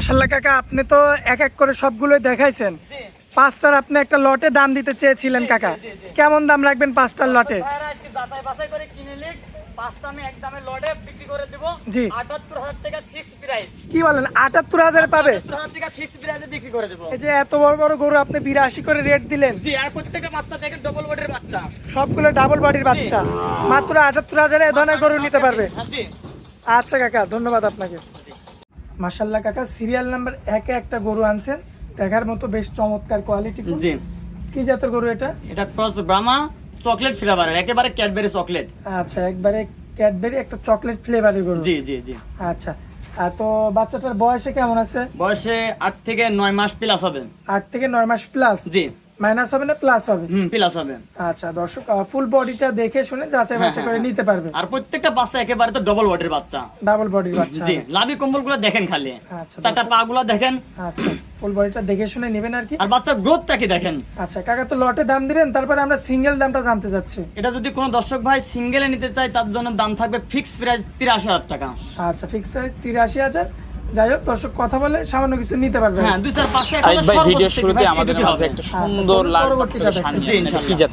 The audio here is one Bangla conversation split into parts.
মাসাল্লাহ কাকা আপনি তো এক এক করে সবগুলোই দেখাইছেন। পাঁচটার আপনি একটা লটে দাম দিতে চেয়েছিলেন কাকা। কেমন দাম রাখবেন পাঁচটার লটে? জি। আটাত্তর হাজার টাকা ফিক্সড প্রাইস কি বলেন আটাত্তর হাজার পাবে? এই যে এত বড় বড় গরু আপনি বিরাশি করে রেট দিলেন। জি আর প্রত্যেকটা বাচ্চা থেকে ডবল বডির বাচ্চা। সবগুলো ডাবল বডির বাচ্চা। মাত্র আটাত্তর হাজারে এ ধরনের গরু নিতে পারবে। হ্যাঁ, আচ্ছা কাকা ধন্যবাদ আপনাকে। মাসাল্লাহ কাকা সিরিয়াল নাম্বার একে একটা গরু আনছেন। দেখার মতো বেশ চমৎকার কোয়ালিটি জি। কি জাতের গরু এটা? এটা ক্রস ব্রাহ্মা চকলেট ফ্লেভারের একেবারে ক্যাডবেরি চকলেট আচ্ছা একবারে ক্যাডবেরি একটা চকলেট ফ্লেভারের গরু। জি জি জি। আচ্ছা তো বাচ্চাটার বয়সে কেমন আছে? বয়সে আট থেকে নয় মাস প্লাস হবে। আট থেকে নয় মাস প্লাস জি। মাইনাস হবে না প্লাস হবে? হুম প্লাস হবে। আচ্ছা দর্শক ফুল বডিটা দেখে শুনে যাচাই হ্যাঁ, বাছাই করে হ্যাঁ, নিতে পারবে। আর প্রত্যেকটা বাচ্চা একেবারে তো ডবল বডির বাচ্চা। ডাবল বডির বাচ্চা জি লাভি কম্বলগুলো দেখেন খালি। আচ্ছা, চারটা পা গুলো দেখেন। আচ্ছা ফুল বডিটা দেখে শুনে নেবেন আর কি। আর বাচ্চার গ্রোথটা কি দেখেন? আচ্ছা কাকা তো লটে দাম দিবেন তারপরে আমরা সিঙ্গেল দামটা জানতে চাচ্ছি। এটা যদি কোনো দর্শক ভাই সিঙ্গেলে নিতে চায় তার জন্য দাম থাকবে ফিক্স প্রাইস তিরাশি হাজার টাকা। আচ্ছা ফিক্স প্রাইস তিরাশি হাজার। যাই হোক দর্শক কথা বলে সামান্য কিছু নিতে পারবে হ্যাঁ দুই চার পাঁচশো ভাই ভিডিওর শুরুতে আমাদের মাঝে একটা সুন্দর লাল। কি জাত?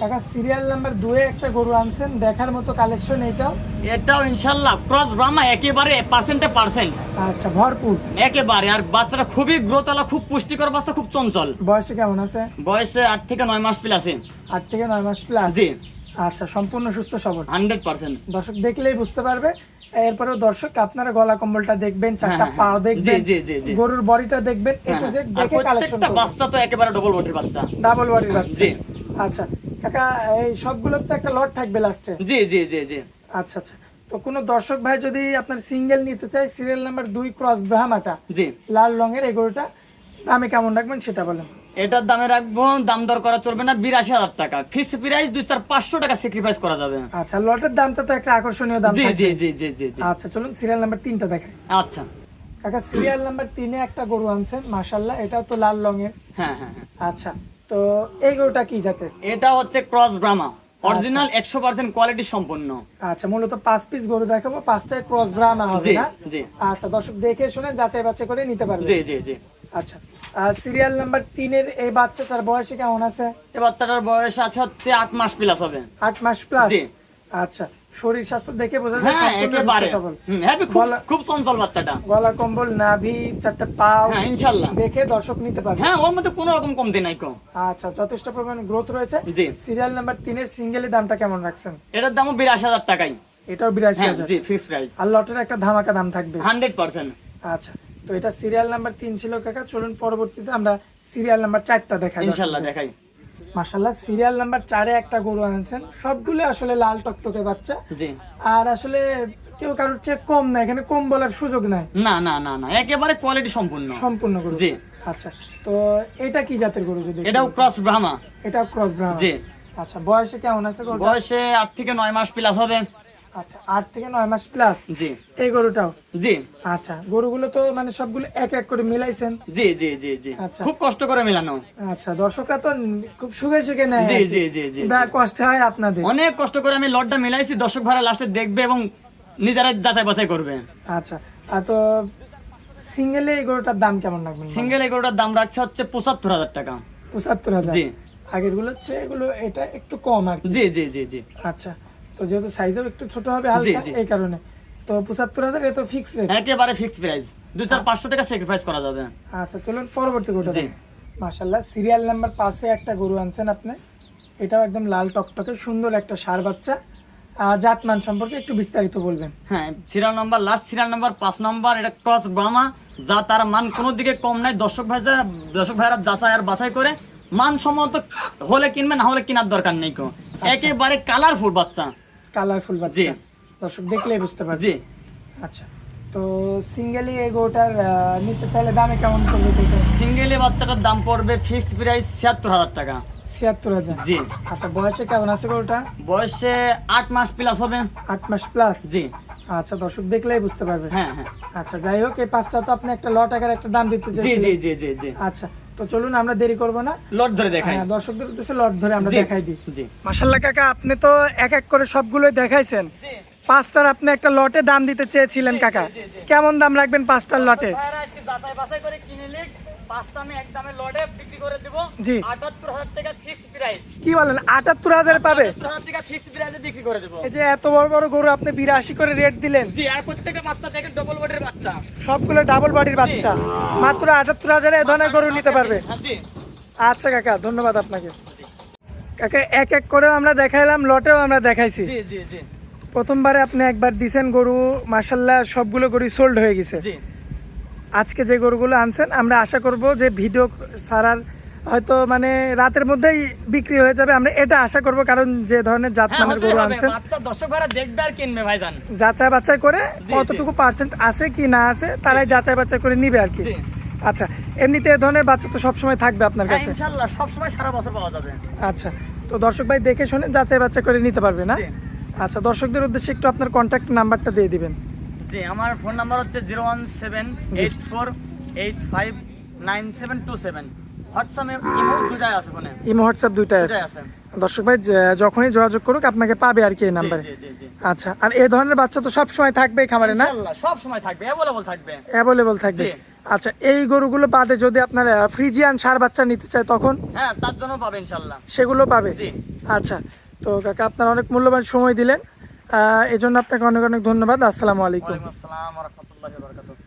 কাকা সিরিয়াল নাম্বার দুয়ে একটা গরু আনছেন দেখার মতো কালেকশন এইটাও এটাও ইনশাল্লাহ ক্রস ব্রাহ্মা একেবারে পার্সেন্টে পার্সেন্ট আচ্ছা ভরপুর। একেবারে আর বাচ্চাটা খুবই গ্রোথওয়ালা খুব পুষ্টিকর বাচ্চা খুব চঞ্চল। বয়সে কেমন আছে? বয়সে আট থেকে নয় মাস প্লাসে আট থেকে নয় মাস প্লাস জি। আচ্ছা সম্পূর্ণ সুস্থ সবল। Hundred percent. দর্শক দেখলেই বুঝতে পারবে। এরপরেও দর্শক আপনারা গলা কম্বলটা দেখবেন চারটা হ্যাঁ, হ্যাঁ। পাও দেখবেন জি, জি। গরুর বডিটা দেখবেন এ টু জেড আর দেখে কালেকশন বাচ্চা তো একেবারে ডবল বডির বাচ্চা। ডাবল বডির বাচ্চা। জি। আচ্ছা কাকা এই সবগুলো তো একটা লট থাকবে লাস্টে জি জি জি জি। আচ্ছা আচ্ছা। তো কোনো দর্শক ভাই যদি আপনার সিঙ্গেল নিতে চায় সিরিয়াল নাম্বার দুই ক্রস ব্রাহ্মাটা জি। লাল রঙের এই গরুটা দামে কেমন রাখবেন সেটা বলেন। এটার দামে রাখব দাম দর করা চলবে না বিরাশি হাজার টাকা। ফিক্স প্রাইস দুই চার পাঁচশো টাকা স্যাক্রিফাইস করা যাবে। আচ্ছা লটের দামটা তো একটা আকর্ষণীয় দাম জি জি জি জি জি আচ্ছা চলুন সিরিয়াল নাম্বার তিনটা দেখাই। আচ্ছা। কাকা সিরিয়াল নাম্বার তিনে একটা গরু আনছেন মাশাল্লাহ এটাও তো লাল রঙের। হ্যাঁ হ্যাঁ হ্যাঁ। আচ্ছা তো এই গরুটা কি জাতের? এটা হচ্ছে ক্রস ব্রাহ্মা অরিজিনাল একশো পার্সেন্ট কোয়ালিটি সম্পন্ন। আচ্ছা মূলত পাঁচ পিস গরু দেখাবো পাঁচটায় ক্রস ব্রাহ্মা হবে না? জি। আচ্ছা দর্শক দেখে শুনে যাচাই বাছাই করে নিতে পারবে। জি জি জি। আচ্ছা। সিরিয়াল নাম্বার তিনের এই বাচ্চাটার বয়সে কেমন আছে? এই বাচ্চাটার বয়স আছে হচ্ছে আট মাস প্লাস হবে। আট মাস প্লাস আচ্ছা। শরীর স্বাস্থ্য দেখে বোঝা যায় হ্যাঁ খুব চঞ্চল বাচ্চাটা। গলা কম্বল নাভি চারটা পাও হ্যাঁ ইনশাল্লাহ দেখে দর্শক নিতে পারবে। হ্যাঁ ওর মধ্যে কোনো রকম কমতি নাই কো। আচ্ছা যথেষ্ট পরিমাণ গ্রোথ রয়েছে। জি। সিরিয়াল নাম্বার তিনের সিঙ্গেলের দামটা কেমন রাখছেন? এটার বিরাশি হাজার টাকাই এটাও বিরাশি হ্যাঁ হাজার। জি ফিক্স প্রাইস আর লটের একটা ধামাকা দাম থাকবে। Hundred percent. আচ্ছা। তো এটা সিরিয়াল নাম্বার তিন ছিল কাকা চলুন পরবর্তীতে আমরা সিরিয়াল নাম্বার চারটা দেখাই ইনশাল্লাহ দেখাই। মাসাল্লাহ সিরিয়াল নাম্বার চারে একটা গরু আনছেন। সবগুলো আসলে লাল টকটকে বাচ্চা। জি। আর আসলে কেউ কারোর চেয়ে কম না এখানে কম বলার সুযোগ নাই। না না না না একেবারে কোয়ালিটি সম্পূর্ণ। সম্পূর্ণ গরু। জি। আচ্ছা তো এটা কি জাতের গরু যদি এটাও ক্রস ব্রাহ্মা এটা ক্রস ব্রাউন জি। আচ্ছা বয়সে কেমন আছে বয়সে আট থেকে নয় মাস প্লাস হবে। আচ্ছা আট থেকে নয় মাস প্লাস জি। এই গরুটাও? জি। আচ্ছা গরুগুলো তো মানে সবগুলো এক এক করে মিলাইছেন? জি জি জি জি। আচ্ছা। খুব কষ্ট করে মেলানো। আচ্ছা দর্শকরা তো খুব সুখে সুখে নেয় জি জি জি জি দা কষ্ট হয় আপনাদের। অনেক কষ্ট করে আমি লটটা মিলাইছি দর্শক ভাড়া লাস্টে দেখবে এবং নিজেরা যাচাই বাছাই করবে। আচ্ছা তো সিঙ্গেলে এই গরুটার দাম কেমন লাগবে সিঙ্গেল এগুলোটার দাম রাখছে হচ্ছে পঁচাত্তর হাজার টাকা। পঁচাত্তর হাজার? জি। আগেরগুলো হচ্ছে এগুলো এটা একটু কম আর জি জি জি জি। আচ্ছা তো যেহেতু সাইজও একটু ছোট হবে হালকা এই কারণে। তো পঁচাত্তর হাজার এ তো ফিক্স রেট একেবারে ফিক্সড প্রাইস দুই চার পাঁচশো টাকা স্যাক্রিফাইস করা যাবে। আচ্ছা চলুন পরবর্তী গরুটা জি। মাশাল্লাহ সিরিয়াল নাম্বার পাশে একটা গরু আনছেন আপনি। এটাও একদম লাল টকটকে সুন্দর একটা সার বাচ্চা। জাতমান সম্পর্কে একটু বিস্তারিত বলবেন। হ্যাঁ serial number last serial number পাঁচ নাম্বার এটা ক্রস ব্রাহ্মা যা তার মান কোনো দিকে কম নাই। দর্শক ভাই দর্শক ভাইরা যাচাই আর বাছাই করে মান সম্মত হলে কিনবে না হলে কেনার দরকার নেই কো। একেবারে কালারফুল বাচ্চা। কালারফুল। বাচ্চা। দর্শক দেখলেই বুঝতে পারবে জি। আচ্ছা তো সিঙ্গেলি এই গরুটার নিতে চাইলে দামে কেমন পড়বে সিঙ্গেলে বাচ্চাটার দাম পড়বে ফিক্সড প্রাইস ছিয়াত্তর হাজার টাকা। ছিয়াত্তর হাজার। জি। আচ্ছা বয়সে কেমন আছে গরুটা? বয়সে আট মাস প্লাস হবে। আট মাস প্লাস জি। আচ্ছা দর্শক দেখলেই বুঝতে পারবে হ্যাঁ হ্যাঁ। আচ্ছা যাই হোক এই পাঁচটা তো আপনি একটা ল টাকার একটা দাম দিতে চাইছেন জি জি জি জি। আচ্ছা তো চলুন আমরা দেরি করব না। লট ধরে দেখাই। হ্যাঁ, দর্শকদের উদ্দেশ্যে লট ধরে আমরা দেখাই দিই। জি। মাশাল্লাহ কাকা আপনি তো এক এক করে সবগুলোই দেখাইছেন। পাঁচটার আপনি একটা লটে দাম দিতে চেয়েছিলেন কাকা। কেমন দাম রাখবেন পাঁচটার লটে? যাচাই বাছাই করে কিনে পাঁচটা আমি একদমে লটে বিক্রি করে দেবো। জি। আটাত্তর হাজার টাকা ফিক্সড প্রাইস কি বলেন আটাত্তর হাজার পাবে আটাত্তর হাজার টাকা ফিক্সড প্রাইসে বিক্রি করে দেবো। এই যে এত বড় বড় গরু আপনি বিরাশি করে রেট দিলেন। জি আর প্রত্যেকটা বাচ্চা দেখেন ডবল বডির বাচ্চা। সবগুলো ডাবল বডির বাচ্চা। মাত্র আটাত্তর হাজারে এ ধরনের গরু নিতে পারবে। হ্যাঁ, জি। আচ্ছা কাকা ধন্যবাদ আপনাকে। কাকা এক এক করেও আমরা দেখাইলাম লটেও আমরা দেখাইছি। জি জি জি। প্রথমবারে আপনি একবার দিছেন গরু মাসাল্লাহ সবগুলো গরু সোল্ড হয়ে গেছে। জি। আজকে যে গরুগুলো আনছেন আমরা আশা করব যে ভিডিও ছাড়ার হয়তো মানে রাতের মধ্যেই বিক্রি হয়ে যাবে। আমরা এটা আশা করব কারণ যে ধরনের জাত হ্যাঁ মানের গরু আনছেন। বাচ্চা যাচাই বাছাই করে কতটুকু পার্সেন্ট আছে কি না আছে তারাই যাচাই বাছাই করে নিবে আর কি। আচ্ছা এমনিতে এ ধরনের বাচ্চা তো সবসময় থাকবে আপনার হ্যাঁ কাছে? ইনশাআল্লাহ সব সারা বছর পাওয়া যাবে। আচ্ছা তো দর্শক ভাই দেখে শুনে যাচাই বাছাই করে নিতে পারবে না? আচ্ছা দর্শকদের উদ্দেশ্যে একটু আপনার কন্ট্যাক্ট নাম্বারটা দিয়ে দিবেন। জি আমার ফোন নাম্বার হচ্ছে zero one seven eight four eight five nine seven two seven. হোয়াটসঅ্যাপে ইমো দুটাই আছে ফোনে। ইমো হোয়াটসঅ্যাপ দুটাই আছে। দর্শক ভাই যখনই যোগাযোগ করুক আপনাকে পাবে আর কি এই নাম্বারে। আচ্ছা আর এই ধরনের বাচ্চা তো সব সময় থাকবে খামারে না? ইনশাআল্লাহ সব সময় থাকবে অ্যাভেলেবল থাকবে। অ্যাভেলেবল থাকবে। আচ্ছা এই গরুগুলো বাদে যদি আপনার ফ্রিজিয়ান সার বাচ্চা নিতে চায় তখন? হ্যাঁ তার জন্য পাবে ইনশাআল্লাহ সেগুলো পাবে? জি। আচ্ছা তো কাকা আপনার অনেক মূল্যবান সময় দিলেন। এজন্য আপনাকে অনেক অনেক ধন্যবাদ। আসসালামু আলাইকুম। আসসালাম বারাকাতুহু।